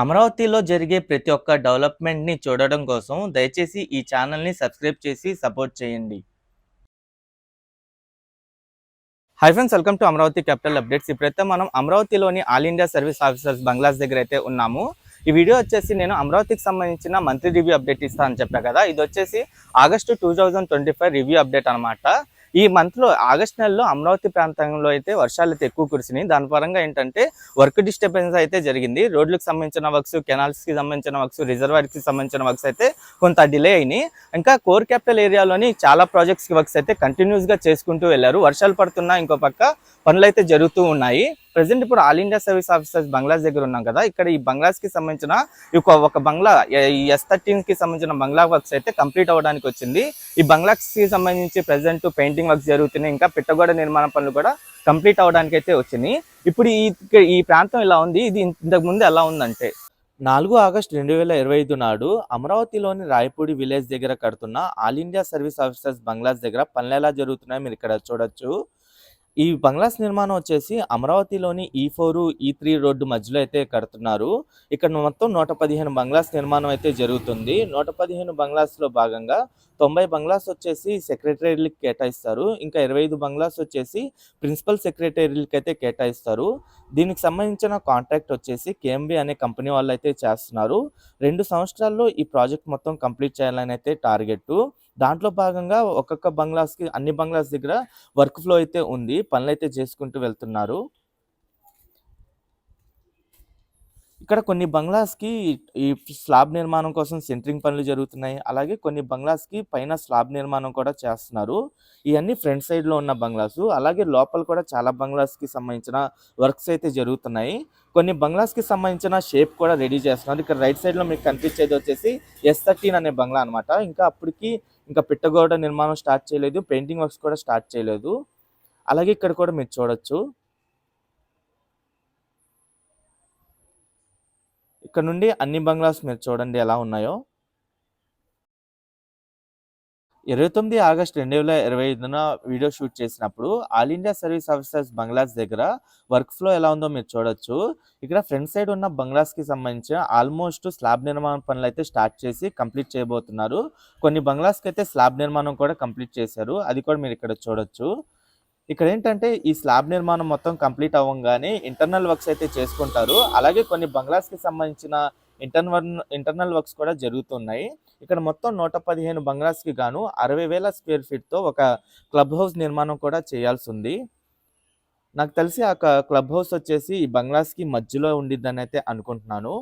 అమరావతిలో జరిగే ప్రతి ఒక్క డెవలప్మెంట్‌ని చూడడం కోసం దయచేసి ఈ ఛానల్‌ని సబ్స్క్రైబ్ చేసి సపోర్ట్ చేయండి. Hi friends welcome to Amaravati capital updates. ఇప్పుడైతే మనం అమరావతిలోని all India service officers bungalows దగ్గర అయితే ఉన్నాము. ఈ వీడియో వచ్చేసి నేను అమరావతికి సంబంధించిన మంత్లీ రివ్యూ అప్డేట్ ఇస్తాను అని చెప్పా కదా ఇది వచ్చేసి August two twenty five review update అనమాట ఈ మంత్లో ఆగస్ట్ నెలలో అమరావతి ప్రాంతంలో అయితే వర్షాలు అయితే ఎక్కువ కురిసినాయి. దాని పరంగా ఏంటంటే వర్క్ డిస్టర్బెన్స్ అయితే జరిగింది. రోడ్లకు సంబంధించిన వర్క్స్ కెనాల్స్కి సంబంధించిన వర్క్స్ రిజర్వాయర్కి సంబంధించిన వర్క్స్ అయితే కొంత డిలే అయినాయి. ఇంకా కోర్ క్యాపిటల్ ఏరియాలోని చాలా ప్రాజెక్ట్స్ వర్క్స్ అయితే కంటిన్యూస్గా చేసుకుంటూ వెళ్ళారు. వర్షాలు పడుతున్నా ఇంకో పక్క పనులు అయితే జరుగుతూ ఉన్నాయి. ప్రజెంట్ ఇప్పుడు all India service officers bungalows దగ్గర ఉన్నాం కదా ఇక్కడ ఈ బంగ్లాస్కి సంబంధించిన ఒక ఒక బంగ్లా ఎస్ థర్టీన్కి సంబంధించిన బంగ్లా వర్క్స్ అయితే కంప్లీట్ అవ్వడానికి వచ్చింది. ఈ బంగ్లాస్కి సంబంధించి ప్రెసెంట్ పెయింటింగ్ వర్క్స్ జరుగుతున్నాయి ఇంకా పిట్టగోడ నిర్మాణ పనులు కూడా కంప్లీట్ అవ్వడానికి అయితే వచ్చినాయి ఇప్పుడు ఈ ఈ ప్రాంతం ఇలా ఉంది? ఇది ఇంతకు ముందు ఎలా ఉందంటే? నాలుగు ఆగస్టు రెండు వేల ఇరవై ఐదు నాడు అమరావతిలోని రాయపూడి విలేజ్ దగ్గర కడుతున్న all India service officers bungalows దగ్గర పనులు ఎలా జరుగుతున్నాయో మీరు ఇక్కడ చూడొచ్చు. ఈ బంగ్లాస్ నిర్మాణం వచ్చేసి అమరావతిలోని ఈ ఫోర్ ఈ త్రీ రోడ్డు మధ్యలో అయితే కడుతున్నారు. ఇక్కడ మొత్తం నూట పదిహేను బంగ్లాస్ నిర్మాణం అయితే జరుగుతుంది. నూట పదిహేను బంగ్లాస్లో భాగంగా తొంభై బంగ్లాస్ వచ్చేసి సెక్రటరీలకు కేటాయిస్తారు. ఇంకా ఇరవై ఐదు బంగ్లాస్ వచ్చేసి ప్రిన్సిపల్ సెక్రటరీలకు అయితే కేటాయిస్తారు. దీనికి సంబంధించిన కాంట్రాక్ట్ వచ్చేసి కేఎంబి అనే కంపెనీ వాళ్ళు అయితే చేస్తున్నారు. రెండు సంవత్సరాల్లో ఈ ప్రాజెక్ట్ మొత్తం కంప్లీట్ చేయాలని అయితే టార్గెట్ దాంట్లో భాగంగా ఒక్కొక్క బంగ్లాస్కి అన్ని బంగ్లాస్ దగ్గర వర్క్ ఫ్లో అయితే ఉంది. పనులు అయితే చేసుకుంటూ వెళ్తున్నారు. ఇక్కడ కొన్ని బంగ్లాస్కి ఈ స్లాబ్ నిర్మాణం కోసం సెంట్రింగ్ పనులు జరుగుతున్నాయి. అలాగే కొన్ని బంగ్లాస్కి పైన స్లాబ్ నిర్మాణం కూడా చేస్తున్నారు. ఇవన్నీ ఫ్రంట్ సైడ్లో ఉన్న బంగ్లాస్. అలాగే లోపల కూడా చాలా బంగ్లాస్కి సంబంధించిన వర్క్స్ అయితే జరుగుతున్నాయి. కొన్ని బంగ్లాస్కి సంబంధించిన షేప్ కూడా రెడీ చేస్తున్నారు. ఇక్కడ రైట్ సైడ్లో మీకు కనిపించేది వచ్చేసి ఎస్ థర్టీన్ అనే బంగ్లా అనమాట ఇంకా అప్పటికి ఇంకా పిట్టగోడ నిర్మాణం స్టార్ట్ చేయలేదు పెయింటింగ్ వర్క్స్ కూడా స్టార్ట్ చేయలేదు. అలాగే ఇక్కడ కూడా మీరు చూడొచ్చు. ఇక్కడ నుండి అన్ని బంగ్లాస్ మీరు చూడండి ఎలా ఉన్నాయో. ఇరవై తొమ్మిది ఆగస్ట్ రెండు వేల ఇరవై ఐదున వీడియో షూట్ చేసినప్పుడు all India service officers bungalows దగ్గర వర్క్ ఫ్లో ఎలా ఉందో మీరు చూడొచ్చు. ఇక్కడ ఫ్రంట్ సైడ్ ఉన్న బంగ్లాస్కి సంబంధించిన ఆల్మోస్ట్ స్లాబ్ నిర్మాణ పనులు అయితే స్టార్ట్ చేసి కంప్లీట్ చేయబోతున్నారు. కొన్ని బంగ్లాస్కి అయితే స్లాబ్ నిర్మాణం కూడా కంప్లీట్ చేశారు. అది కూడా మీరు ఇక్కడ చూడొచ్చు. ఇక్కడ ఏంటంటే ఈ స్లాబ్ నిర్మాణం మొత్తం కంప్లీట్ అవ్వగానే ఇంటర్నల్ వర్క్స్ అయితే చేసుకుంటారు. అలాగే కొన్ని బంగ్లాస్కి సంబంధించిన ఇంటర్నల్ ఇంటర్నల్ వర్క్స్ కూడా జరుగుతున్నాయి. ఇక్కడ మొత్తం నూట పదిహేను బంగ్లాస్కి గాను అరవై వేల స్క్వేర్ ఫీట్తో ఒక క్లబ్ హౌస్ నిర్మాణం కూడా చేయాల్సి ఉంది నాకు తెలిసి ఆ క్లబ్ హౌస్ వచ్చేసి ఈ బంగ్లాస్కి మధ్యలో ఉండిద్దని అయితే అనుకుంటున్నాను.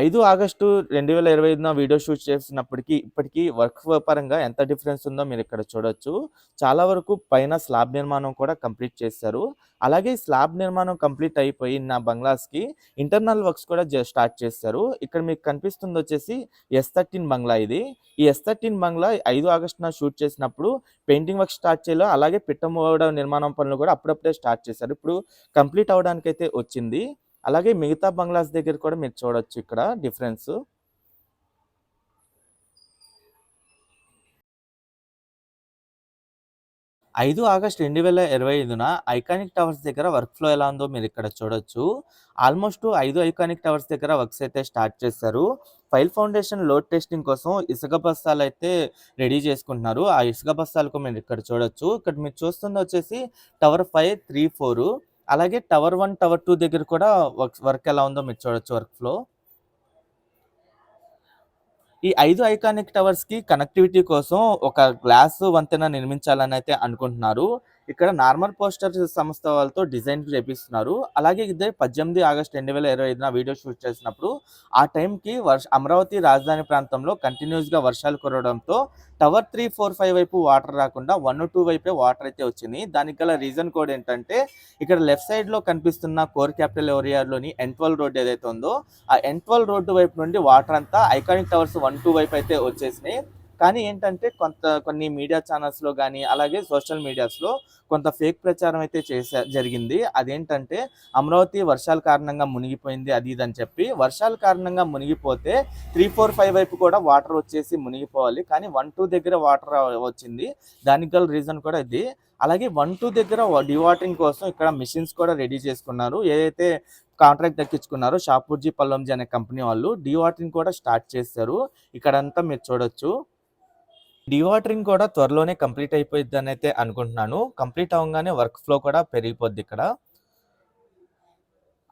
ఐదు ఆగస్టు రెండు వేల ఇరవై ఐదున వీడియో షూట్ చేసినప్పటికీ ఇప్పటికీ వర్క్ పరంగా ఎంత డిఫరెన్స్ ఉందో మీరు ఇక్కడ చూడొచ్చు. చాలా వరకు పైన స్లాబ్ నిర్మాణం కూడా కంప్లీట్ చేశారు. అలాగే స్లాబ్ నిర్మాణం కంప్లీట్ అయిపోయి నా బంగ్లాస్కి ఇంటర్నల్ వర్క్స్ కూడా స్టార్ట్ చేశారు. ఇక్కడ మీకు కనిపిస్తుంది వచ్చేసి ఎస్ థర్టీన్ బంగ్లా ఇది. ఈ ఎస్ థర్టీన్ బంగ్లా ఐదు ఆగస్టున షూట్ చేసినప్పుడు పెయింటింగ్ వర్క్ స్టార్ట్ చేయాలో అలాగే పిట్టమోడ నిర్మాణం పనులు కూడా అప్పుడప్పుడే స్టార్ట్ చేశారు. ఇప్పుడు కంప్లీట్ అవడానికైతే అయితే వచ్చింది. అలాగే మిగతా బంగ్లాస్ దగ్గర కూడా మీరు చూడొచ్చు ఇక్కడ డిఫరెన్స్. ఐదు ఆగస్ట్ రెండు వేల ఇరవై ఐదున ఐకానిక్ టవర్స్ దగ్గర వర్క్ ఫ్లో ఎలా ఉందో మీరు ఇక్కడ చూడొచ్చు. ఆల్మోస్ట్ ఐదు ఐకానిక్ టవర్స్ దగ్గర వర్క్స్ అయితే స్టార్ట్ చేశారు. ఫైల్ ఫౌండేషన్ లోడ్ టెస్టింగ్ కోసం ఇసుక బస్తాలు అయితే రెడీ చేసుకుంటున్నారు. ఆ ఇసుక బస్తాలకు మీరు ఇక్కడ చూడొచ్చు. ఇక్కడ మీరు చూస్తుంది వచ్చేసి టవర్ ఫైవ్ త్రీ ఫోర్. అలాగే టవర్ వన్ టవర్ టూ దగ్గర కూడా వర్క్ వర్క్ ఎలా ఉందో మీరు చూడొచ్చు వర్క్ ఫ్లో ఈ ఐదు ఐకానిక్ టవర్స్కి కనెక్టివిటీ కోసం ఒక గ్లాస్ వంతెన నిర్మించాలని అయితే అనుకుంటున్నారు. ఇక్కడ నార్మల్ పోస్టర్ సంస్థ వాళ్ళతో డిజైన్ చేపిస్తున్నారు. అలాగే ఇదే పద్దెనిమిది ఆగస్ట్ రెండు వేల ఇరవై ఐదున వీడియో షూట్ చేసినప్పుడు ఆ టైంకి వర్ష అమరావతి రాజధాని ప్రాంతంలో కంటిన్యూస్గా వర్షాలు కురవడంతో టవర్ త్రీ ఫోర్ ఫైవ్ వైపు వాటర్ రాకుండా వన్ టూ వైపే వాటర్ అయితే వచ్చింది. దానికి గల రీజన్ కూడా ఏంటంటే ఇక్కడ లెఫ్ట్ సైడ్లో కనిపిస్తున్న కోర్ క్యాపిటల్ ఏరియాలోని ఎన్ట్వల్ రోడ్ ఏదైతే ఉందో ఆ ఎన్ట్వల్ రోడ్డు వైపు నుండి వాటర్ అంతా ఐకానిక్ టవర్స్ వన్ టూ వైపు అయితే వచ్చేసినాయి. కానీ ఏంటంటే కొంత కొన్ని మీడియా ఛానల్స్లో కానీ అలాగే సోషల్ మీడియాస్లో కొంత ఫేక్ ప్రచారం అయితే చేసా జరిగింది. అదేంటంటే అమరావతి వర్షాల కారణంగా మునిగిపోయింది అది ఇది అని చెప్పి. వర్షాల కారణంగా మునిగిపోతే త్రీ ఫోర్ ఫైవ్ వైపు కూడా వాటర్ వచ్చేసి మునిగిపోవాలి. కానీ వన్ టూ దగ్గర వాటర్ వచ్చింది. దానికి గల రీజన్ కూడా ఇది. అలాగే వన్ టూ దగ్గర డివాటరింగ్ కోసం ఇక్కడ మిషన్స్ కూడా రెడీ చేసుకున్నారు. ఏదైతే కాంట్రాక్ట్ దక్కించుకున్నారో షాపూర్జీ పల్లంజీ అనే కంపెనీ వాళ్ళు డివాటరింగ్ కూడా స్టార్ట్ చేశారు. ఇక్కడంతా మీరు చూడొచ్చు. డివాటరింగ్ కూడా త్వరలోనే కంప్లీట్ అయిపోయింది అని అయితే అనుకుంటున్నాను. కంప్లీట్ అవ్వగానే వర్క్ ఫ్లో కూడా పెరిగిపోద్ది ఇక్కడ.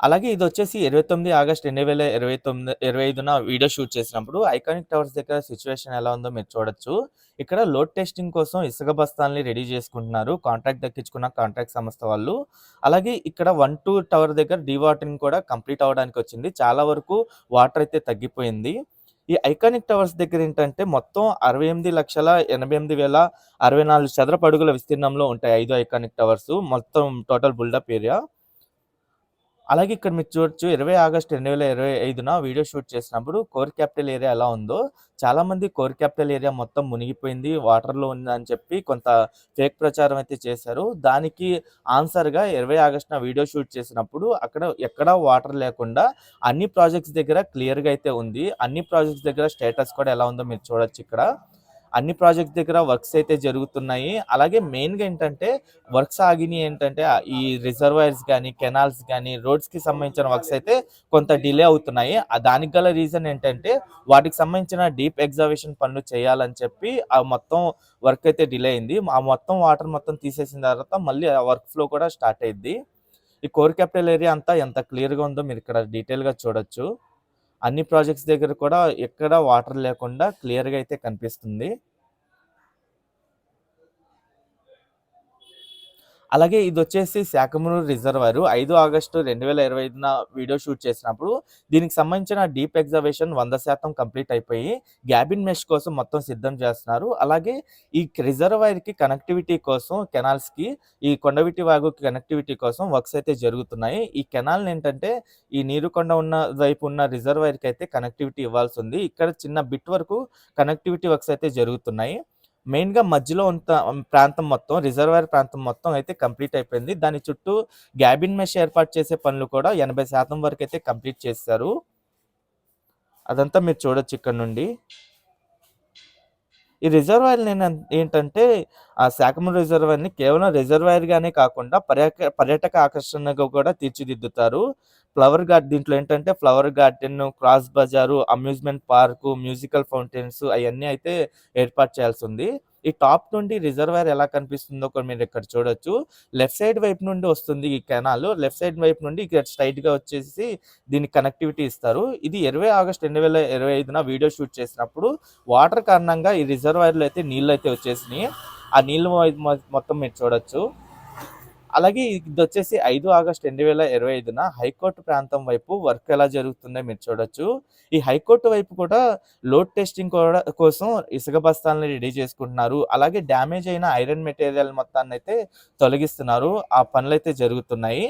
అలాగే ఇది వచ్చేసి ఇరవై తొమ్మిది ఆగస్ట్ రెండు వేల ఇరవై తొమ్మిది ఇరవై ఐదున వీడియో షూట్ చేసినప్పుడు ఐకానిక్ టవర్స్ దగ్గర సిచ్యువేషన్ ఎలా ఉందో మీరు చూడొచ్చు. ఇక్కడ లోడ్ టెస్టింగ్ కోసం ఇసుక బస్తాల్ని రెడీ చేసుకుంటున్నారు. కాంట్రాక్ట్ దక్కించుకున్న కాంట్రాక్ట్ సంస్థ వాళ్ళు. అలాగే ఇక్కడ వన్ టూ టవర్ దగ్గర డీవాటరింగ్ కూడా కంప్లీట్ అవ్వడానికి వచ్చింది. చాలా వరకు వాటర్ అయితే తగ్గిపోయింది. ఈ ఐకానిక్ టవర్స్ దగ్గర ఏంటంటే మొత్తం అరవై ఎనిమిది లక్షల ఎనభై ఎనిమిది వేల అరవై నాలుగు చదరపు అడుగుల విస్తీర్ణంలో ఉంటాయి ఐదు ఐకానిక్ టవర్స్ మొత్తం టోటల్ బుల్డప్ ఏరియా. అలాగే ఇక్కడ మీరు చూడొచ్చు ఇరవై ఆగస్ట్ రెండు వేల ఇరవై ఐదున వీడియో షూట్ చేసినప్పుడు కోర్ క్యాపిటల్ ఏరియా ఎలా ఉందో చాలా మంది కోర్ క్యాపిటల్ ఏరియా మొత్తం మునిగిపోయింది వాటర్లో ఉందని చెప్పి కొంత ఫేక్ ప్రచారం అయితే చేశారు. దానికి ఆన్సర్గా ఇరవై ఆగస్టున వీడియో షూట్ చేసినప్పుడు అక్కడ ఎక్కడా వాటర్ లేకుండా అన్ని ప్రాజెక్ట్స్ దగ్గర క్లియర్గా అయితే ఉంది. అన్ని ప్రాజెక్ట్స్ దగ్గర స్టేటస్ కూడా ఎలా ఉందో మీరు చూడొచ్చు ఇక్కడ. అన్ని ప్రాజెక్ట్ దగ్గర వర్క్స్ అయితే జరుగుతున్నాయి. అలాగే మెయిన్గా ఏంటంటే వర్క్స్ ఆగినాయి ఏంటంటే ఈ రిజర్వాయర్స్ కానీ కెనాల్స్ కానీ రోడ్స్కి సంబంధించిన వర్క్స్ అయితే కొంత డిలే అవుతున్నాయి. ఆ దానికి గల రీజన్ ఏంటంటే వాటికి సంబంధించిన డీప్ ఎగ్జావేషన్ పనులు చేయాలని చెప్పి ఆ మొత్తం వర్క్ అయితే డిలే అయింది. ఆ మొత్తం వాటర్ మొత్తం తీసేసిన తర్వాత మళ్ళీ ఆ వర్క్ ఫ్లో కూడా స్టార్ట్ అయింది ఈ కోర్ క్యాపిటల్ ఏరియా అంతా ఎంత క్లియర్గా ఉందో మీరు ఇక్కడ డీటెయిల్గా చూడొచ్చు. అన్ని ప్రాజెక్ట్స్ దగ్గర కూడా ఎక్కడ వాటర్ లేకుండా క్లియర్గా అయితే కనిపిస్తుంది. అలాగే ఇది వచ్చేసి శాఖమూరు రిజర్వాయర్ ఐదు ఆగస్టు రెండు వేల ఇరవై ఐదున వీడియో షూట్ చేసినప్పుడు దీనికి సంబంధించిన డీప్ ఎగ్జావేషన్ వంద శాతం కంప్లీట్ అయిపోయి గ్యాబిన్ మెష్ కోసం మొత్తం సిద్ధం చేస్తున్నారు. అలాగే ఈ రిజర్వాయర్కి కనెక్టివిటీ కోసం కెనాల్స్కి ఈ కొండవిటి వాగుకి కనెక్టివిటీ కోసం వర్క్స్ అయితే జరుగుతున్నాయి. ఈ కెనాల్ ఏంటంటే ఈ నీరుకొండ ఉన్న వైపు ఉన్న రిజర్వాయర్కి అయితే కనెక్టివిటీ ఇవ్వాల్సి ఉంది. ఇక్కడ చిన్న బిట్ వరకు కనెక్టివిటీ వర్క్స్ అయితే జరుగుతున్నాయి. మెయిన్గా మధ్యలో ఉన్న ప్రాంతం మొత్తం రిజర్వాయర్ ప్రాంతం మొత్తం అయితే కంప్లీట్ అయిపోయింది. దాని చుట్టూ గ్యాబిన్ మెష్ ఏర్పాటు చేసే పనులు కూడా ఎనభై శాతం వరకు అయితే కంప్లీట్ చేశారు. అదంతా మీరు చూడొచ్చు ఇక్కడ నుండి. ఈ రిజర్వాయర్ నేను ఏంటంటే ఆ శాఖమూరు రిజర్వాయర్ని కేవలం రిజర్వాయర్గానే కాకుండా పర్యాక పర్యాటక ఆకర్షణగా కూడా తీర్చిదిద్దుతారు. ఫ్లవర్ గార్డెన్ దీంట్లో ఏంటంటే ఫ్లవర్ గార్డెన్ క్రాస్ బజారు అమ్యూజ్మెంట్ పార్కు మ్యూజికల్ ఫౌంటైన్స్ అవన్నీ అయితే ఏర్పాటు చేయాల్సి ఉంది. ఈ టాప్ నుండి రిజర్వాయర్ ఎలా కనిపిస్తుందో కూడా మీరు ఇక్కడ చూడొచ్చు. లెఫ్ట్ సైడ్ వైపు నుండి వస్తుంది ఈ కెనాల్. లెఫ్ట్ సైడ్ వైపు నుండి ఇక్కడ స్ట్రైట్గా వచ్చేసి దీనికి కనెక్టివిటీ ఇస్తారు. ఇది ఇరవై ఆగస్ట్ రెండు వేల ఇరవై ఐదున వీడియో షూట్ చేసినప్పుడు వాటర్ కారణంగా ఈ రిజర్వాయర్లో అయితే నీళ్ళు అయితే వచ్చేసినాయి. ఆ నీళ్ళు మొత్తం మీరు చూడొచ్చు. అలాగే ఇది వచ్చేసి ఐదు ఆగస్ట్ రెండు వేల ఇరవై ఐదున హైకోర్టు ప్రాంతం వైపు వర్క్ ఎలా జరుగుతుందో మీరు చూడొచ్చు. ఈ హైకోర్టు వైపు కూడా లోడ్ టెస్టింగ్ కూడా కోసం ఇసుక బస్తాలను రెడీ చేసుకుంటున్నారు. అలాగే డ్యామేజ్ అయిన ఐరన్ మెటీరియల్ మొత్తాన్ని అయితే తొలగిస్తున్నారు. ఆ పనులు అయితే జరుగుతున్నాయి.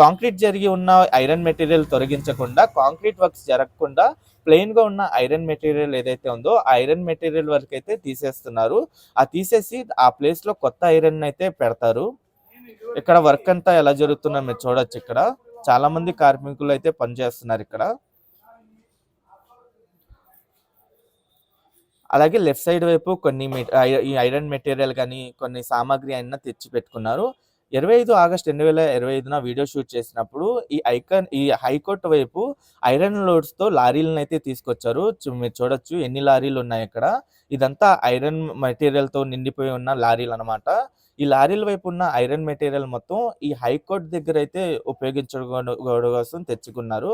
కాంక్రీట్ జరిగి ఉన్న ఐరన్ మెటీరియల్ తొలగించకుండా కాంక్రీట్ వర్క్స్ జరగకుండా ప్లెయిన్గా ఉన్న ఐరన్ మెటీరియల్ ఏదైతే ఉందో ఆ ఐరన్ మెటీరియల్ వరకు అయితే తీసేస్తున్నారు. ఆ తీసేసి ఆ ప్లేస్లో కొత్త ఐరన్ అయితే పెడతారు. ఇక్కడ వర్క్ అంతా ఎలా జరుగుతుందో మీరు చూడొచ్చు ఇక్కడ. చాలా మంది కార్మికులు అయితే పనిచేస్తున్నారు ఇక్కడ. అలాగే లెఫ్ట్ సైడ్ వైపు కొన్ని ఐ- ఈ ఐరన్ మెటీరియల్ కానీ కొన్ని సామాగ్రి అయినా తెచ్చి పెట్టుకున్నారు. ఇరవై ఐదు ఆగస్ట్ రెండు వేల ఇరవై ఐదున వీడియో షూట్ చేసినప్పుడు ఈ ఐకన్ ఈ హైకోర్టు వైపు ఐరన్ లోడ్స్తో లారీలను అయితే తీసుకొచ్చారు. మీరు చూడొచ్చు ఎన్ని లారీలు ఉన్నాయి ఇక్కడ. ఇదంతా ఐరన్ మెటీరియల్తో నిండిపోయి ఉన్న లారీలు అన్నమాట. ఈ లారీల వైపు ఉన్న ఐరన్ మెటీరియల్ మొత్తం ఈ హైకోర్టు దగ్గర అయితే ఉపయోగించడం కోసం తెచ్చుకున్నారు.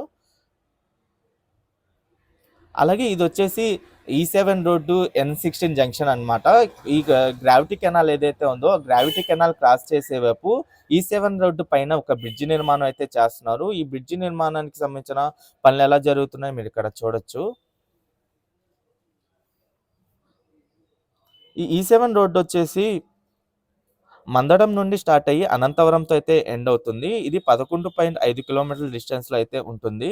అలాగే ఇది వచ్చేసి e E seven road N sixteen junction అన్నమాట. ఈ గ్రావిటీ కెనాల్ ఏదైతే ఉందో గ్రావిటీ కెనాల్ క్రాస్ చేసే వైపు e ఈ సెవెన్ రోడ్డు పైన ఒక బ్రిడ్జి నిర్మాణం అయితే చేస్తున్నారు. ఈ బ్రిడ్జి నిర్మాణానికి సంబంధించిన పనులు ఎలా జరుగుతున్నాయో మీరు ఇక్కడ చూడొచ్చు. ఈ e ఈ సెవెన్ రోడ్డు వచ్చేసి మందడం నుండి స్టార్ట్ అయ్యి అనంతవరంతో అయితే ఎండ్ అవుతుంది. ఇది పదకొండు పాయింట్ ఐదు కిలోమీటర్ల డిస్టెన్స్లో అయితే ఉంటుంది.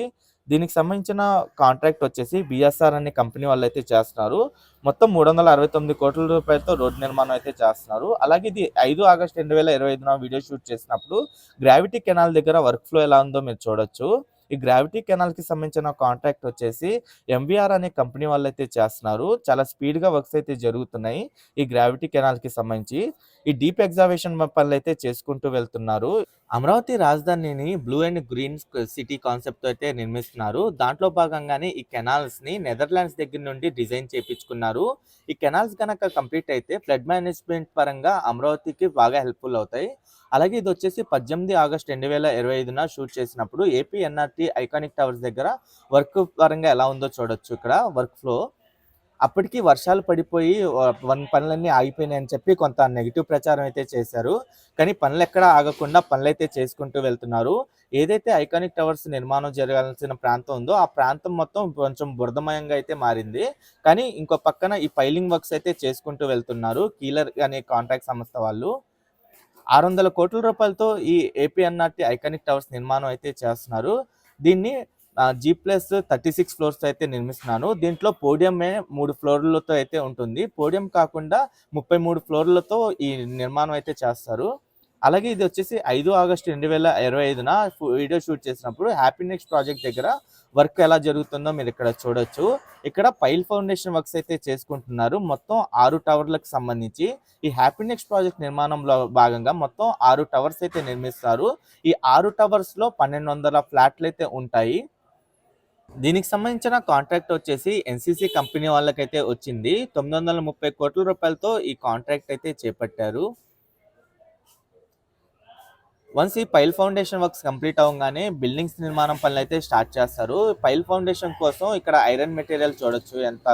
దీనికి సంబంధించిన కాంట్రాక్ట్ వచ్చేసి బిఎస్ఆర్ అనే కంపెనీ వాళ్ళు అయితే చేస్తున్నారు. మొత్తం మూడు వందల అరవై తొమ్మిది కోట్ల రూపాయలతో రోడ్డు నిర్మాణం అయితే చేస్తున్నారు. అలాగే ఇది ఐదు ఆగస్టు రెండు వేల ఇరవై ఐదున వీడియో షూట్ చేసినప్పుడు గ్రావిటీ కెనాల్ దగ్గర వర్క్ ఫ్లో ఎలా ఉందో మీరు చూడొచ్చు. ఈ గ్రావిటీ కెనాల్కి సంబంధించిన కాంట్రాక్ట్ వచ్చేసి ఎంవీఆర్ అనే కంపెనీ వాళ్ళు అయితే చేస్తున్నారు. చాలా స్పీడ్గా వర్క్స్ అయితే జరుగుతున్నాయి ఈ గ్రావిటీ కెనాల్కి సంబంధించి. ఈ డీప్ ఎగ్జావేషన్ పనులు అయితే చేసుకుంటూ వెళ్తున్నారు. అమరావతి రాజధానిని blue and green city concept అయితే నిర్మిస్తున్నారు. దాంట్లో భాగంగానే ఈ కెనాల్స్ని నెదర్లాండ్స్ దగ్గర నుండి డిజైన్ చేయించుకున్నారు ఈ కెనాల్స్ కనుక కంప్లీట్ అయితే ఫ్లడ్ మేనేజ్మెంట్ పరంగా అమరావతికి బాగా హెల్ప్ఫుల్ అవుతాయి. అలాగే ఇది వచ్చేసి పద్దెనిమిది ఆగస్ట్ రెండు వేల ఇరవై ఐదున షూట్ చేసినప్పుడు ఏపీ ఎన్ఆర్టీ ఐకానిక్ టవర్స్ దగ్గర వర్క్ పరంగా ఎలా ఉందో చూడొచ్చు ఇక్కడ వర్క్ ఫ్లో. అప్పటికి వర్షాలు పడిపోయి వన్ పనులన్నీ ఆగిపోయినాయి అని చెప్పి కొంత నెగిటివ్ ప్రచారం అయితే చేశారు. కానీ పనులు ఎక్కడ ఆగకుండా పనులు అయితే చేసుకుంటూ వెళ్తున్నారు. ఏదైతే ఐకానిక్ టవర్స్ నిర్మాణం జరగాల్సిన ప్రాంతం ఉందో ఆ ప్రాంతం మొత్తం కొంచెం బురదమయంగా అయితే మారింది. కానీ ఇంకో పక్కన ఈ పైలింగ్ వర్క్స్ అయితే చేసుకుంటూ వెళ్తున్నారు కీలర్ అనే కాంట్రాక్ట్ సంస్థ వాళ్ళు. ఆరు వందల కోట్ల రూపాయలతో ఈ ఏపీఎన్ఆర్టీ ఐకానిక్ టవర్స్ నిర్మాణం అయితే చేస్తున్నారు. దీన్ని G plus thirty six floors అయితే నిర్మిస్తున్నాను. దీంట్లో పోడియమే మూడు ఫ్లోర్లతో అయితే ఉంటుంది. పోడియం కాకుండా ముప్పై మూడు ఫ్లోర్లతో ఈ నిర్మాణం అయితే చేస్తారు. అలాగే ఇది వచ్చేసి ఐదు ఆగస్టు రెండు వేల ఇరవై ఐదున వీడియో షూట్ చేసినప్పుడు హ్యాపీ నెక్స్ట్ ప్రాజెక్ట్ దగ్గర వర్క్ ఎలా జరుగుతుందో మీరు ఇక్కడ చూడొచ్చు. ఇక్కడ పైల్ ఫౌండేషన్ వర్క్స్ అయితే చేసుకుంటున్నారు. మొత్తం ఆరు టవర్లకు సంబంధించి ఈ హ్యాపీ నెక్స్ట్ ప్రాజెక్ట్ నిర్మాణంలో భాగంగా మొత్తం ఆరు టవర్స్ అయితే నిర్మిస్తారు. ఈ ఆరు టవర్స్లో పన్నెండు వందల ఫ్లాట్లు అయితే ఉంటాయి. దీనికి సంబంధించిన కాంట్రాక్ట్ వచ్చేసి ఎన్సీసీ కంపెనీ వాళ్ళకైతే వచ్చింది. తొమ్మిది వందల ముప్పై కోట్ల రూపాయలతో ఈ కాంట్రాక్ట్ అయితే చేపట్టారు. వన్స్ ఈ పైల్ ఫౌండేషన్ వర్క్స్ కంప్లీట్ అవ్వగానే బిల్డింగ్స్ నిర్మాణం పనులు అయితే స్టార్ట్ చేస్తారు. పైల్ ఫౌండేషన్ కోసం ఇక్కడ ఐరన్ మెటీరియల్ చూడొచ్చు ఎంత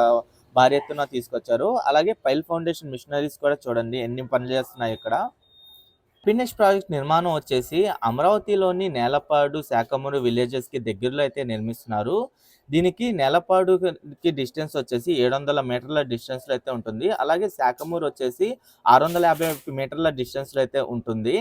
భారీ ఎత్తున తీసుకొచ్చారు. అలాగే పైల్ ఫౌండేషన్ మిషనరీస్ కూడా చూడండి ఎన్ని పనులు చేస్తున్నాయి ఇక్కడ. ఫినిష్ ప్రాజెక్ట్ నిర్మాణం వచ్చేసి అమరావతిలోని నేలపాడు శాఖమూరు విలేజెస్కి దగ్గరలో అయితే నిర్మిస్తున్నారు. దీనికి నేలపాడుకి డిస్టెన్స్ వచ్చేసి ఏడు వందల మీటర్ల డిస్టెన్స్లో అయితే ఉంటుంది. అలాగే శాఖమూరు వచ్చేసి ఆరు వందల యాభై మీటర్ల డిస్టెన్స్లో అయితే ఉంటుంది.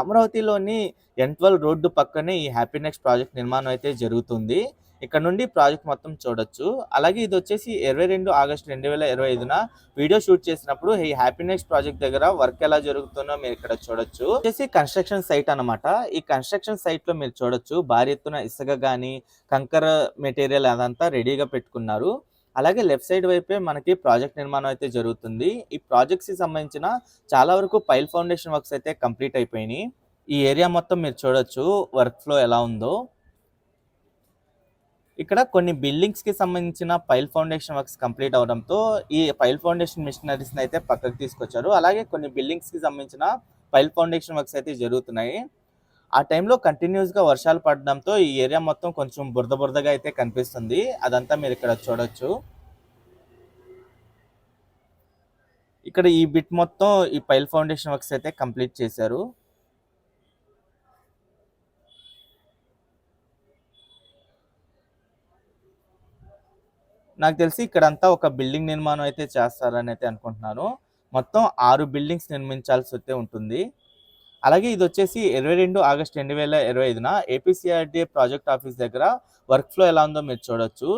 అమరావతిలోని ఎన్ట్వల్ రోడ్డు పక్కనే ఈ హ్యాపీనెక్స్ ప్రాజెక్ట్ నిర్మాణం అయితే జరుగుతుంది. ఇక్కడ నుండి ప్రాజెక్ట్ మొత్తం చూడొచ్చు. అలాగే ఇది వచ్చేసి ఇరవై రెండు ఆగస్ట్ రెండు వేల ఇరవై ఐదున వీడియో షూట్ చేసినప్పుడు ఈ హ్యాపీనెస్ ప్రాజెక్ట్ దగ్గర వర్క్ ఎలా జరుగుతుందో మీరు ఇక్కడ చూడొచ్చు. వచ్చేసి కన్స్ట్రక్షన్ సైట్ అనమాట ఈ కన్స్ట్రక్షన్ సైట్లో మీరు చూడొచ్చు. భారీ ఎత్తున ఇసుక గానీ కంకర మెటీరియల్ అదంతా రెడీగా పెట్టుకున్నారు. అలాగే లెఫ్ట్ సైడ్ వైపే మనకి ప్రాజెక్ట్ నిర్మాణం అయితే జరుగుతుంది. ఈ ప్రాజెక్ట్స్కి సంబంధించిన చాలా వరకు పైల్ ఫౌండేషన్ వర్క్స్ అయితే కంప్లీట్ అయిపోయినాయి. ఈ ఏరియా మొత్తం మీరు చూడొచ్చు వర్క్ ఫ్లో ఎలా ఉందో. ఇక్కడ కొన్ని బిల్డింగ్స్కి సంబంధించిన పైల్ ఫౌండేషన్ వర్క్స్ కంప్లీట్ అవడంతో ఈ పైల్ ఫౌండేషన్ మిషనరీస్ని అయితే పక్కకు తీసుకొచ్చారు. అలాగే కొన్ని బిల్డింగ్స్కి సంబంధించిన పైల్ ఫౌండేషన్ వర్క్స్ అయితే జరుగుతున్నాయి. ఆ టైంలో కంటిన్యూస్గా వర్షాలు పడడంతో ఈ ఏరియా మొత్తం కొంచెం బురద బురదగా అయితే కనిపిస్తుంది. అదంతా మీరు ఇక్కడ చూడొచ్చు. ఇక్కడ ఈ బిట్ మొత్తం ఈ పైల్ ఫౌండేషన్ వర్క్స్ అయితే కంప్లీట్ చేశారు. నాకు తెలిసి ఇక్కడంతా ఒక బిల్డింగ్ నిర్మాణం అయితే చేస్తారని అయితే అనుకుంటున్నాను. మొత్తం ఆరు బిల్డింగ్స్ నిర్మించాల్సి అయితే ఉంటుంది. అలాగే ఇది వచ్చేసి ఇరవై రెండు ఆగస్ట్ రెండు వేల ఇరవై ఐదున ఏపీసీఆర్డీఏ ప్రాజెక్ట్ ఆఫీస్ దగ్గర వర్క్ ఫ్లో ఎలా ఉందో మీరు చూడొచ్చు.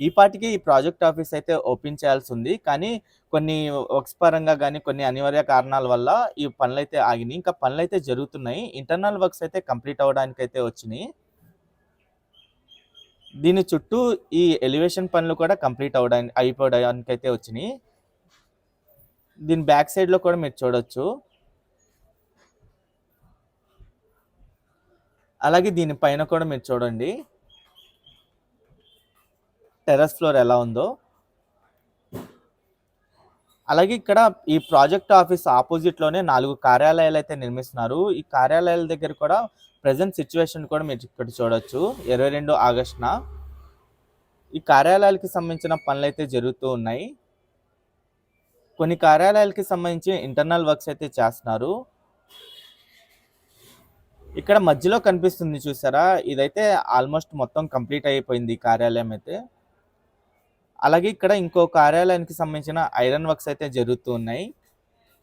ఈ పాటికి ఈ ప్రాజెక్ట్ ఆఫీస్ అయితే ఓపెన్ చేయాల్సి ఉంది. కానీ కొన్ని వర్క్స్ పరంగా కానీ కొన్ని అనివార్య కారణాల వల్ల ఈ పనులు అయితే ఆగినాయి. ఇంకా పనులు అయితే జరుగుతున్నాయి. ఇంటర్నల్ వర్క్స్ అయితే కంప్లీట్ అవ్వడానికి అయితే వచ్చినాయి. దీని చుట్టూ ఈ ఎలివేషన్ పనులు కూడా కంప్లీట్ అవడానికి అయిపోవడానికి అయితే వచ్చినాయి. దీని బ్యాక్ సైడ్లో కూడా మీరు చూడొచ్చు. అలాగే దీనిపైన కూడా మీరు చూడండి. టెర్రస్ ఫ్లోర్ ఎలా ఉందో. అలాగే ఇక్కడ ఈ ప్రాజెక్ట్ ఆఫీస్ ఆపోజిట్లోనే నాలుగు కార్యాలయాలు అయితే నిర్మిస్తున్నారు. ఈ కార్యాలయాల దగ్గర కూడా ప్రజెంట్ సిచ్యువేషన్ కూడా మీరు ఇక్కడ చూడొచ్చు. ఇరవై రెండు ఆగస్టున. ఈ కార్యాలయాలకి సంబంధించిన పనులు అయితే జరుగుతూ ఉన్నాయి. కొన్ని కార్యాలయాలకి సంబంధించి ఇంటర్నల్ వర్క్స్ అయితే చేస్తున్నారు. ఇక్కడ మధ్యలో కనిపిస్తుంది చూసారా? ఇదైతే ఆల్మోస్ట్ మొత్తం కంప్లీట్ అయిపోయింది కార్యాలయం అయితే. అలాగే ఇక్కడ ఇంకో కార్యాలయానికి సంబంధించిన ఐరన్ వర్క్స్ అయితే జరుగుతూ ఉన్నాయి.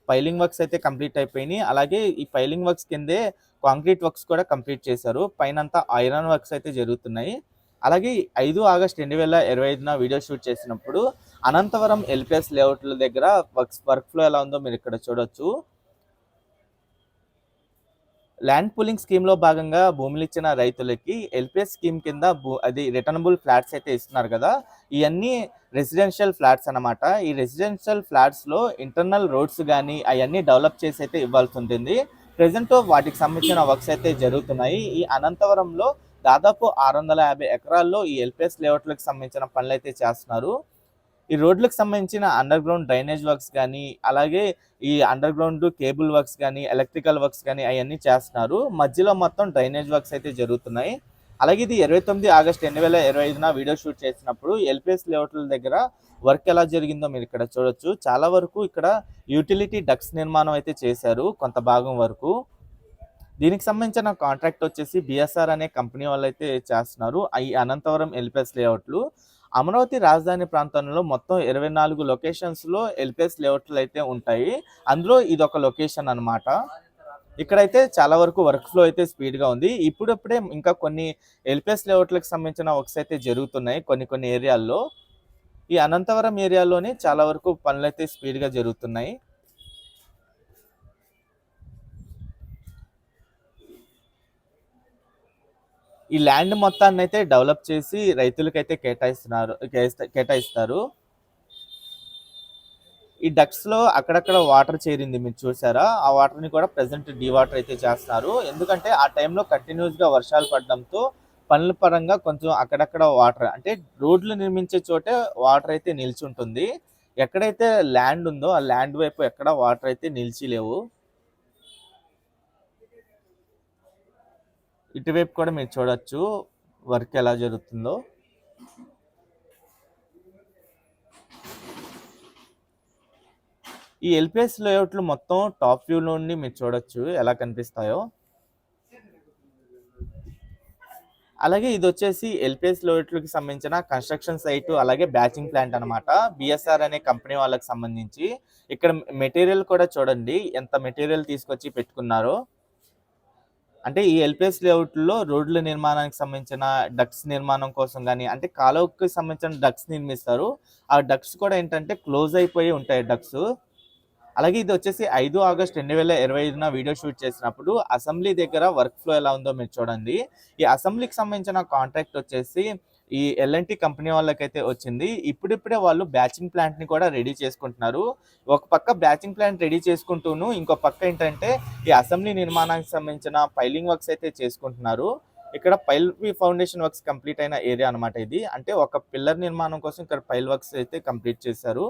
పైలింగ్ వర్క్స్ అయితే కంప్లీట్ అయిపోయినాయి. అలాగే ఈ పైలింగ్ వర్క్స్ కిందే కాంక్రీట్ వర్క్స్ కూడా కంప్లీట్ చేశారు. పైన ఐరన్ వర్క్స్ అయితే జరుగుతున్నాయి. అలాగే ఐదు ఆగస్ట్ రెండు వేల ఇరవై ఐదున వీడియో షూట్ చేసినప్పుడు అనంతవరం ఎల్పిఎస్ లేఅవుట్ల దగ్గర వర్క్స్ వర్క్ ఫ్లో ఎలా ఉందో మీరు ఇక్కడ చూడొచ్చు. ల్యాండ్ పూలింగ్ స్కీమ్లో భాగంగా భూములు ఇచ్చిన రైతులకి ఎల్పిఎస్ స్కీమ్ కింద భూ అది రిటర్నబుల్ ఫ్లాట్స్ అయితే ఇస్తున్నారు కదా ఇవన్నీ రెసిడెన్షియల్ ఫ్లాట్స్ అన్నమాట. ఈ రెసిడెన్షియల్ ఫ్లాట్స్లో ఇంటర్నల్ రోడ్స్ కానీ అవన్నీ డెవలప్ చేసి అయితే ఇవ్వాల్సి ఉంటుంది. ప్రజెంట్ వాటికి సంబంధించిన వర్క్స్ అయితే జరుగుతున్నాయి. ఈ అనంతవరంలో దాదాపు ఆరు వందల యాభై ఎకరాల్లో ఈ ఎల్పిఎస్ లేఅవుట్లకు సంబంధించిన పనులు అయితే చేస్తున్నారు. ఈ రోడ్లకు సంబంధించిన అండర్ గ్రౌండ్ డ్రైనేజ్ వర్క్స్ కానీ అలాగే ఈ అండర్ గ్రౌండ్ కేబుల్ వర్క్స్ కానీ ఎలక్ట్రికల్ వర్క్స్ కానీ అవన్నీ చేస్తున్నారు. మధ్యలో మొత్తం డ్రైనేజ్ వర్క్స్ అయితే జరుగుతున్నాయి. అలాగే ఇది ఇరవై తొమ్మిది ఆగస్ట్ రెండు వేల ఇరవై ఐదున వీడియో షూట్ చేసినప్పుడు ఎల్పిఎస్ లేఅవుట్ల దగ్గర వర్క్ ఎలా జరిగిందో మీరు ఇక్కడ చూడొచ్చు. చాలా వరకు ఇక్కడ యూటిలిటీ డక్స్ నిర్మాణం అయితే చేశారు కొంత భాగం వరకు. దీనికి సంబంధించిన కాంట్రాక్ట్ వచ్చేసి బిఎస్ఆర్ అనే కంపెనీ వాళ్ళు అయితే చేస్తున్నారు. ఈ అనంతవరం ఎల్పిఎస్ లేఅవుట్లు. అమరావతి రాజధాని ప్రాంతంలో మొత్తం ఇరవై నాలుగు లొకేషన్స్లో ఎల్పిఎస్ లేఅవుట్లు అయితే ఉంటాయి. అందులో ఇది ఒక లొకేషన్ అన్నమాట. ఇక్కడైతే చాలా వరకు వర్క్ ఫ్లో అయితే స్పీడ్గా ఉంది. ఇప్పుడప్పుడే ఇంకా కొన్ని ఎల్పిఎస్ లేఅవుట్లకు సంబంధించిన వర్క్స్ అయితే జరుగుతున్నాయి కొన్ని కొన్ని ఏరియాల్లో ఈ అనంతవరం ఏరియాలోనే చాలా వరకు పనులు అయితే స్పీడ్గా జరుగుతున్నాయి. ఈ ల్యాండ్ మొత్తాన్ని అయితే డెవలప్ చేసి రైతులకైతే కేటాయిస్తున్నారు కేటాయిస్తారు. ఈ డక్స్లో అక్కడక్కడ వాటర్ చేరింది మీరు చూసారా? ఆ వాటర్ని కూడా ప్రెసెంట్ వాటర్ అయితే చేస్తున్నారు ఎందుకంటే ఆ టైంలో కంటిన్యూస్గా వర్షాలు పడడంతో పనుల పరంగా కొంచెం అక్కడక్కడ వాటర్ అంటే రోడ్లు నిర్మించే చోటే వాటర్ అయితే నిలిచి ఉంటుంది. ఎక్కడైతే ల్యాండ్ ఉందో ఆ ల్యాండ్ వైపు ఎక్కడ వాటర్ అయితే నిలిచి లేవు. ఇటువైపు కూడా మీరు చూడొచ్చు వర్క్ ఎలా జరుగుతుందో. ఈ ఎల్పిఎస్ లేఅవుట్లు మొత్తం టాప్ వ్యూ నుండి మీరు చూడొచ్చు ఎలా కనిపిస్తాయో. అలాగే ఇది వచ్చేసి ఎల్పిఎస్ లోయట్లకి సంబంధించిన కన్స్ట్రక్షన్ సైట్ అలాగే బ్యాచింగ్ ప్లాంట్ అనమాట బిఎస్ఆర్ అనే కంపెనీ వాళ్ళకి సంబంధించి. ఇక్కడ మెటీరియల్ కూడా చూడండి ఎంత మెటీరియల్ తీసుకొచ్చి పెట్టుకున్నారో. అంటే ఈ ఎల్పిఎస్ లేఅవుట్లో రోడ్ల నిర్మాణానికి సంబంధించిన డక్స్ నిర్మాణం కోసం కానీ అంటే కాలువకి సంబంధించిన డక్స్ నిర్మిస్తారు. ఆ డక్స్ కూడా ఏంటంటే క్లోజ్ అయిపోయి ఉంటాయి డక్స్. అలాగే ఇది వచ్చేసి ఐదు ఆగస్ట్ రెండు వేల ఇరవై ఐదున వీడియో షూట్ చేసినప్పుడు అసెంబ్లీ దగ్గర వర్క్ ఫ్లో ఎలా ఉందో మీరు చూడండి. ఈ అసెంబ్లీకి సంబంధించిన కాంట్రాక్ట్ వచ్చేసి ఈ ఎల్ఎన్టీ కంపెనీ వాళ్ళకైతే వచ్చింది. ఇప్పుడిప్పుడే వాళ్ళు బ్యాచింగ్ ప్లాంట్ని కూడా రెడీ చేసుకుంటున్నారు. ఒక పక్క బ్యాచింగ్ ప్లాంట్ రెడీ చేసుకుంటూను ఇంకో పక్క ఏంటంటే ఈ అసెంబ్లీ నిర్మాణానికి సంబంధించిన పైలింగ్ వర్క్స్ అయితే చేసుకుంటున్నారు. ఇక్కడ పైల్ ఫౌండేషన్ వర్క్స్ కంప్లీట్ అయిన ఏరియా అన్నమాట ఇది. అంటే ఒక పిల్లర్ నిర్మాణం కోసం ఇక్కడ పైల్ వర్క్స్ అయితే కంప్లీట్ చేశారు.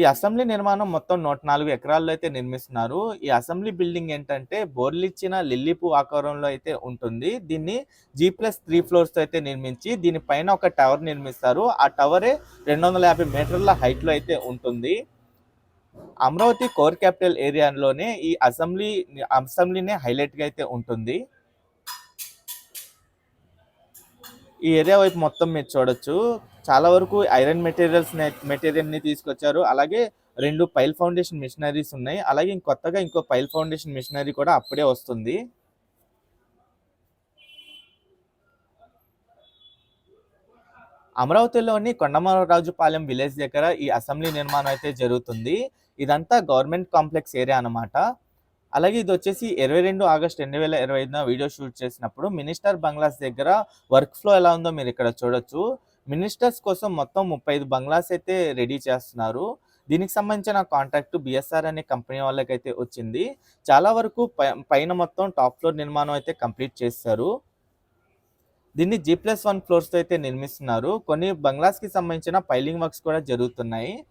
ఈ అసెంబ్లీ నిర్మాణం మొత్తం నూట నాలుగు ఎకరాల్లో అయితే నిర్మిస్తున్నారు. ఈ అసెంబ్లీ బిల్డింగ్ ఏంటంటే బోర్లు ఇచ్చిన లిల్లీపు ఆకారంలో అయితే ఉంటుంది. దీన్ని జీ ప్లస్ త్రీ ఫ్లోర్స్తో అయితే నిర్మించి దీనిపైన ఒక టవర్ నిర్మిస్తారు. ఆ టవరే రెండు వందల యాభై మీటర్ల హైట్లో అయితే ఉంటుంది. అమరావతి కోర్ క్యాపిటల్ ఏరియాలోనే ఈ అసెంబ్లీ అసెంబ్లీనే హైలైట్గా అయితే ఉంటుంది. ఈ ఏరియా వైపు మొత్తం మీరు చూడొచ్చు. చాలా వరకు ఐరన్ మెటీరియల్స్ మెటీరియల్ని తీసుకొచ్చారు. అలాగే రెండు పైల్ ఫౌండేషన్ మిషనరీస్ ఉన్నాయి. అలాగే ఇంకొత్తగా ఇంకో పైల్ ఫౌండేషన్ మిషనరీ కూడా అప్పుడే వస్తుంది. అమరావతిలోని కొండమరాజుపాలెం విలేజ్ దగ్గర ఈ అసెంబ్లీ నిర్మాణం అయితే జరుగుతుంది. ఇదంతా గవర్నమెంట్ కాంప్లెక్స్ ఏరియా అన్నమాట. అలాగే ఇది వచ్చేసి ఇరవై రెండు ఆగస్ట్ రెండు వేల ఇరవై ఐదున వీడియో షూట్ చేసినప్పుడు మినిస్టర్ బంగ్లాస్ దగ్గర వర్క్ ఫ్లో ఎలా ఉందో మీరు ఇక్కడ చూడొచ్చు. మినిస్టర్స్ కోసం మొత్తం ముప్పై ఐదు బంగ్లాస్ అయితే రెడీ చేస్తున్నారు. దీనికి సంబంధించిన కాంట్రాక్ట్ బిఎస్ఆర్ అనే కంపెనీ వాళ్ళకైతే వచ్చింది. చాలా వరకు పై- పైన మొత్తం టాప్ ఫ్లోర్ నిర్మాణం అయితే కంప్లీట్ చేస్తారు. దీన్ని జీ ప్లస్ వన్ ఫ్లోర్స్తో అయితే నిర్మిస్తున్నారు. కొన్ని బంగ్లాస్కి సంబంధించిన పైలింగ్ వర్క్స్ కూడా జరుగుతున్నాయి.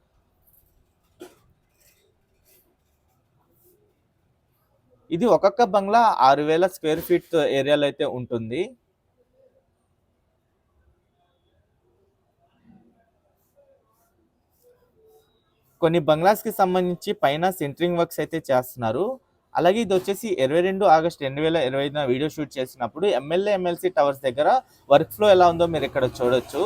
ఇది ఒక్కొక్క బంగ్లా ఆరు వేల స్క్వేర్ ఫీట్ ఏరియాలో అయితే ఉంటుంది. కొన్ని బంగ్లాస్కి సంబంధించి పైన సెంటరింగ్ వర్క్స్ అయితే చేస్తున్నారు. అలాగే ఇది వచ్చేసి ఇరవై రెండు ఆగస్ట్ రెండు వేల ఇరవై ఐదున వీడియో షూట్ చేసినప్పుడు ఎమ్మెల్యే ఎమ్మెల్సీ టవర్స్ దగ్గర వర్క్ ఫ్లో ఎలా ఉందో మీరు ఇక్కడ చూడొచ్చు.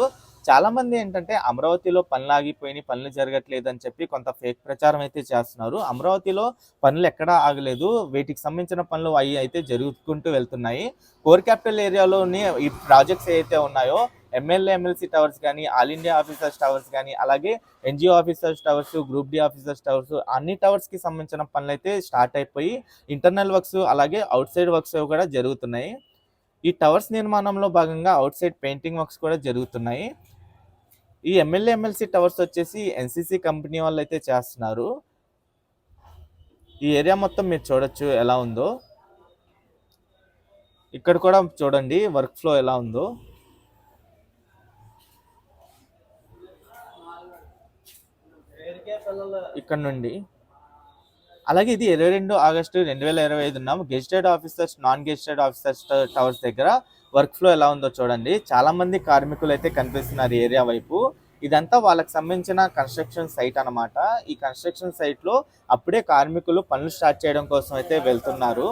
చాలా మంది ఏంటంటే అమరావతిలో పనులు ఆగిపోయినాయి పనులు జరగట్లేదు అని చెప్పి కొంత ఫేక్ ప్రచారం అయితే చేస్తున్నారు. అమరావతిలో పనులు ఎక్కడా ఆగలేదు. వీటికి సంబంధించిన పనులు అవి అయితే జరుగుకుంటూ వెళ్తున్నాయి. కోర్ క్యాపిటల్ ఏరియాలోని ఈ ప్రాజెక్ట్స్ ఏవైతే ఉన్నాయో ఎమ్మెల్యే ఎమ్మెల్సీ టవర్స్ కానీ ఆల్ ఇండియా ఆఫీసర్స్ టవర్స్ కానీ అలాగే NGO officers towers group D officers towers అన్ని టవర్స్కి సంబంధించిన పనులు అయితే స్టార్ట్ అయిపోయి ఇంటర్నల్ వర్క్స్ అలాగే అవుట్ సైడ్ వర్క్స్ కూడా జరుగుతున్నాయి. ఈ టవర్స్ నిర్మాణంలో భాగంగా అవుట్ సైడ్ పెయింటింగ్ వర్క్స్ కూడా జరుగుతున్నాయి. ఈ ఎమ్మెల్యే ఎమ్మెల్సీ టవర్స్ వచ్చేసి ఎన్సీసీ కంపెనీ వాళ్ళు అయితే చేస్తున్నారు. ఈ ఏరియా మొత్తం మీరు చూడొచ్చు ఎలా ఉందో. ఇక్కడ కూడా చూడండి వర్క్ ఫ్లో ఎలా ఉందో. ఇక్కడ నుండి అలాగే ఇది ఇరవై రెండు ఆగస్టు రెండు వేల ఇరవై ఐదు ఉన్నాము. Gazetted officers non gazetted officers towers దగ్గర వర్క్ ఫ్లో ఎలా ఉందో చూడండి. చాలా మంది కార్మికులు అయితే కనిపిస్తున్నారు ఏరియా వైపు. ఇదంతా వాళ్ళకి సంబంధించిన కన్స్ట్రక్షన్ సైట్ అన్నమాట. ఈ కన్స్ట్రక్షన్ సైట్లో అప్పుడే కార్మికులు పనులు స్టార్ట్ చేయడం కోసం అయితే వెళ్తున్నారు.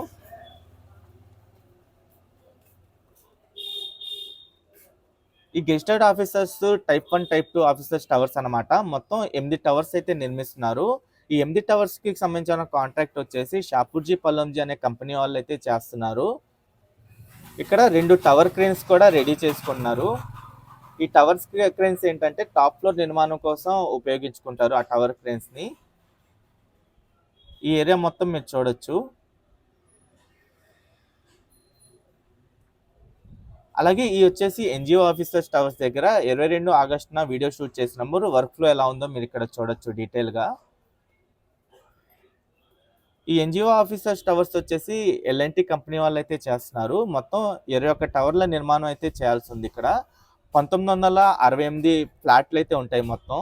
ఈ gazetted officers type one type two officers towers అన్నమాట. మొత్తం ఎనిమిది టవర్స్ అయితే నిర్మిస్తున్నారు. ఈ ఎనిమిది టవర్స్కి సంబంధించిన కాంట్రాక్ట్ వచ్చేసి షాపూర్జీ పల్లంజీ అనే కంపెనీ వాళ్ళు అయితే చేస్తున్నారు. ఇక్కడ రెండు టవర్ క్రేన్స్ కూడా రెడీ చేసుకున్నారు. ఈ టవర్స్ క్రేన్స్ ఏంటంటే టాప్ ఫ్లోర్ నిర్మాణం కోసం ఉపయోగించుకుంటారు ఆ టవర్ క్రేన్స్ని. ఈ ఏరియా మొత్తం మీరు చూడొచ్చు. అలాగే ఈ వచ్చేసి ఎన్జిఓ ఆఫీసర్స్ టవర్స్ దగ్గర ఇరవై రెండు ఆగస్టున వీడియో షూట్ చేసినప్పుడు వర్క్ ఫ్లో ఎలా ఉందో మీరు ఇక్కడ చూడొచ్చు డీటెయిల్గా ఈ ఎన్జిఓ ఆఫీసర్స్ టవర్స్ వచ్చేసి ఎల్ఎన్టీ కంపెనీ వాళ్ళు అయితే చేస్తున్నారు. మొత్తం ఇరవై ఒక్క టవర్ల నిర్మాణం అయితే చేయాల్సి ఉంది ఇక్కడ. పంతొమ్మిది వందల అరవై ఎనిమిది ఫ్లాట్లు అయితే ఉంటాయి మొత్తం.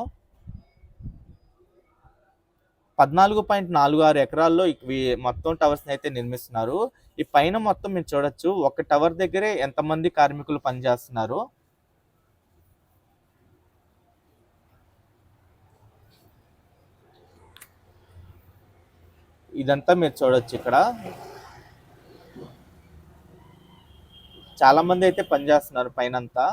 పద్నాలుగు పాయింట్ నాలుగు ఆరు ఎకరాల్లో ఇవి మొత్తం టవర్స్ని అయితే నిర్మిస్తున్నారు. ఈ పైన మొత్తం మీరు చూడొచ్చు. ఒక టవర్ దగ్గరే ఎంతమంది కార్మికులు పనిచేస్తున్నారు. ఇదంతా మీరు చూడొచ్చు ఇక్కడ. చాలా మంది అయితే పనిచేస్తున్నారు పైనంతా.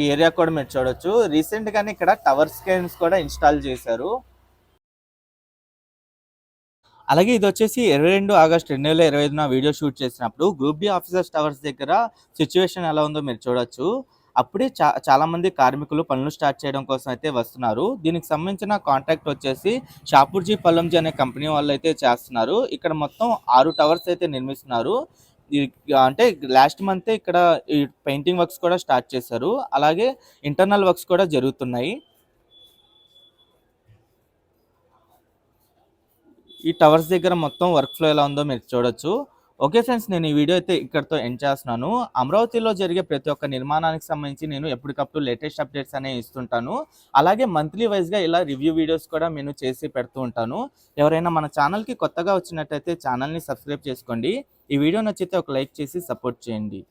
ఈ ఏరియా కూడా మీరు చూడొచ్చు. రీసెంట్గానే ఇక్కడ టవర్ స్క్రీన్స్ కూడా ఇన్స్టాల్ చేశారు. అలాగే ఇది వచ్చేసి ఇరవై రెండు ఆగస్ట్ రెండు వేల ఇరవై ఐదున వీడియో షూట్ చేసినప్పుడు గ్రూప్ డి ఆఫీసర్స్ టవర్స్ దగ్గర సిచ్యువేషన్ ఎలా ఉందో మీరు చూడొచ్చు. అప్పుడే చా చాలా మంది కార్మికులు పనులు స్టార్ట్ చేయడం కోసం అయితే వస్తున్నారు. దీనికి సంబంధించిన కాంట్రాక్ట్ వచ్చేసి షాపూర్జీ పల్లంజీ అనే కంపెనీ వాళ్ళు అయితే చేస్తున్నారు. ఇక్కడ మొత్తం ఆరు టవర్స్ అయితే నిర్మిస్తున్నారు. అంటే లాస్ట్ మంత్ ఇక్కడ ఈ పెయింటింగ్ వర్క్స్ కూడా స్టార్ట్ చేశారు. అలాగే ఇంటర్నల్ వర్క్స్ కూడా జరుగుతున్నాయి. ఈ టవర్స్ దగ్గర మొత్తం వర్క్ ఫ్లో ఎలా ఉందో మీరు చూడొచ్చు. ఓకే ఫ్రెండ్స్ నేను ఈ వీడియో అయితే ఇక్కడతో ఎండ్ చేస్తున్నాను. అమరావతిలో జరిగే ప్రతి ఒక్క నిర్మాణానికి సంబంధించి నేను ఎప్పటికప్పుడు లేటెస్ట్ అప్డేట్స్ అనేవి ఇస్తుంటాను. అలాగే మంత్లీ వైజ్గా ఇలా రివ్యూ వీడియోస్ కూడా నేను చేసి పెడుతూ ఉంటాను. ఎవరైనా మన ఛానల్కి కొత్తగా వచ్చినట్టయితే ఛానల్ని సబ్స్క్రైబ్ చేసుకోండి. ఈ వీడియో నచ్చితే ఒక లైక్ చేసి సపోర్ట్ చేయండి.